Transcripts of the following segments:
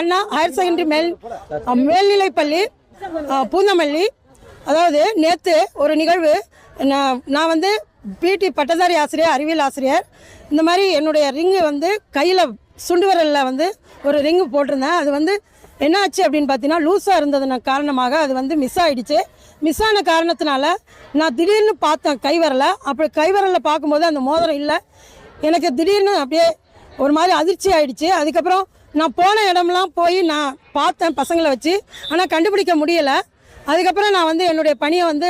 அண்ணா higher secondary மேல் மேல்நிலைப்பள்ளி பூந்தமல்லி. அதாவது நேற்று ஒரு நிகழ்வு. நான் நான் வந்து பிடி பட்டதாரி ஆசிரியர் அறிவியல் ஆசிரியர். இந்த மாதிரி என்னுடைய ரிங்கு வந்து கையில் சுண்டு விரலில் வந்து ஒரு ரிங்கு போட்டிருந்தேன். அது வந்து என்ன ஆச்சு அப்படின்னு பார்த்தீங்கன்னா லூஸாக இருந்ததுன காரணமாக அது வந்து மிஸ் ஆகிடுச்சு மிஸ் ஆன காரணத்தினால நான் திடீர்னு பார்த்தேன் கைவரலை அப்படி கைவிரலில் பார்க்கும்போது அந்த மோதிரம் இல்லை. எனக்கு திடீர்னு அப்படியே ஒரு மாதிரி அதிர்ச்சி ஆகிடுச்சு அதுக்கப்புறம் நான் போன இடம்லாம் போய் நான் பார்த்தேன் பசங்களை வச்சு ஆனால் கண்டுபிடிக்க முடியலை. அதுக்கப்புறம் நான் வந்து என்னுடைய பணியை வந்து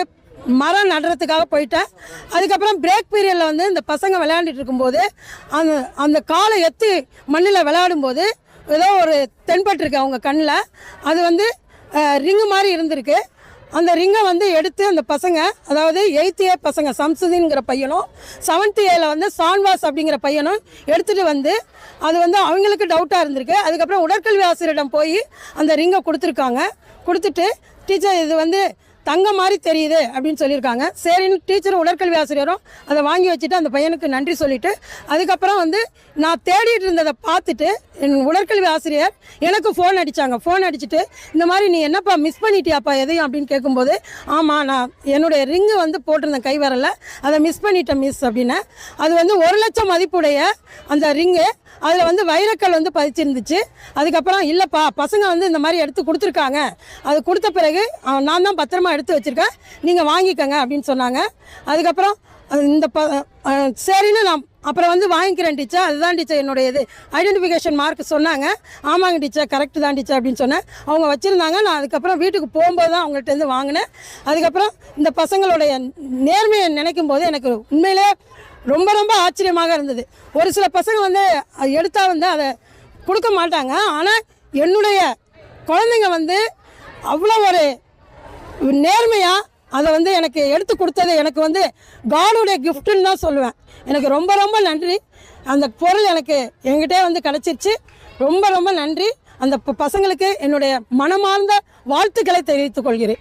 மரம் நடுறதுக்காக போயிட்டேன். அதுக்கப்புறம் பிரேக் பீரியடில் வந்து இந்த பசங்க விளையாண்டுட்டு இருக்கும்போது அந்த அந்த காலை எத்து மண்ணில் விளையாடும்போது ஏதோ ஒரு தென்பட்டிருக்கு அவங்க கண்ணில். அது வந்து ரிங்கு மாதிரி இருந்திருக்கு. அந்த ரிங்கை வந்து எடுத்து அந்த பசங்க அதாவது எயித்து ஏ பசங்க சம்சுதீன்கிற பையனும் செவன்த்து ஏல வந்து சான்வாஸ் அப்படிங்கிற பையனும் எடுத்துகிட்டு வந்து அது வந்து அவங்களுக்கு டவுட்டாக இருந்திருக்கு. அதுக்கப்புறம் உடற்கல்வி ஆசிரியரிடம் போய் அந்த ரிங்கை கொடுத்துருக்காங்க. கொடுத்துட்டு டீச்சர் இது வந்து தங்க மாதிரி தெரியுது அப்படின்னு சொல்லியிருக்காங்க. சரின்னு டீச்சரும் உடற்கல்வி ஆசிரியரும் அதை வாங்கி வச்சுட்டு அந்த பையனுக்கு நன்றி சொல்லிட்டு அதுக்கப்புறம் வந்து நான் தேடிட்டு இருந்ததை பார்த்துட்டு என் உடற்கல்வி ஆசிரியர் எனக்கு ஃபோன் அடித்தாங்க ஃபோன் அடிச்சுட்டு இந்த மாதிரி நீ என்னப்பா மிஸ் பண்ணிட்டியாப்பா எதையும்? அப்படின்னு கேட்கும்போது ஆமாம் நான் என்னுடைய ரிங்கு வந்து போட்டிருந்தேன் கை வரல அதை மிஸ் பண்ணிட்டேன் மிஸ் அப்படின்னு. அது வந்து ஒரு லட்சம் மதிப்புடைய அந்த ரிங்கு அதில் வந்து வைரக்கல் வந்து பதிச்சிருந்துச்சு. அதுக்கப்புறம் இல்லைப்பா பசங்க வந்து இந்த மாதிரி எடுத்து கொடுத்துருக்காங்க. அது கொடுத்த பிறகு நான் தான் பத்திரமா எடுத்து வச்சுருக்கேன். நீங்கள் வாங்கிக்கோங்க அப்படின்னு சொன்னாங்க. அதுக்கப்புறம் அது இந்த ப சரின்னு நான் அப்புறம் வந்து வாங்கிக்கிறேன் டீச்சர். அதுதான் டீச்சர் என்னுடைய இது. ஐடென்டிஃபிகேஷன் மார்க் சொன்னாங்க. ஆமாங்க டீச்சர் கரெக்டு தான் டீச்சர் அப்படின்னு சொன்னேன். அவங்க வச்சுருந்தாங்க. நான் அதுக்கப்புறம் வீட்டுக்கு போகும்போது தான் அவங்கள்ட்டேருந்து வாங்கினேன். அதுக்கப்புறம் இந்த பசங்களுடைய நேர்மையை நினைக்கும் போது எனக்கு உண்மையிலே ரொம்ப ரொம்ப ஆச்சரியமாக இருந்தது. ஒரு சில பசங்க வந்து அது எடுத்தால் வந்து அதை கொடுக்க மாட்டாங்க. ஆனால் என்னுடைய குழந்தைங்க வந்து அவ்வளோ ஒரு நேர்மையாக அதை வந்து எனக்கு எடுத்து கொடுத்தது. எனக்கு வந்து காடுடைய கிஃப்ட்டுன்னு தான் சொல்லுவேன். எனக்கு ரொம்ப ரொம்ப நன்றி. அந்த பொருள் எனக்கு எங்கிட்டே வந்து கிடச்சிருச்சு. ரொம்ப ரொம்ப நன்றி. அந்த ப- பசங்களுக்கு என்னுடைய மனமார்ந்த வாழ்த்துக்களை தெரிவித்துக் கொள்கிறேன்.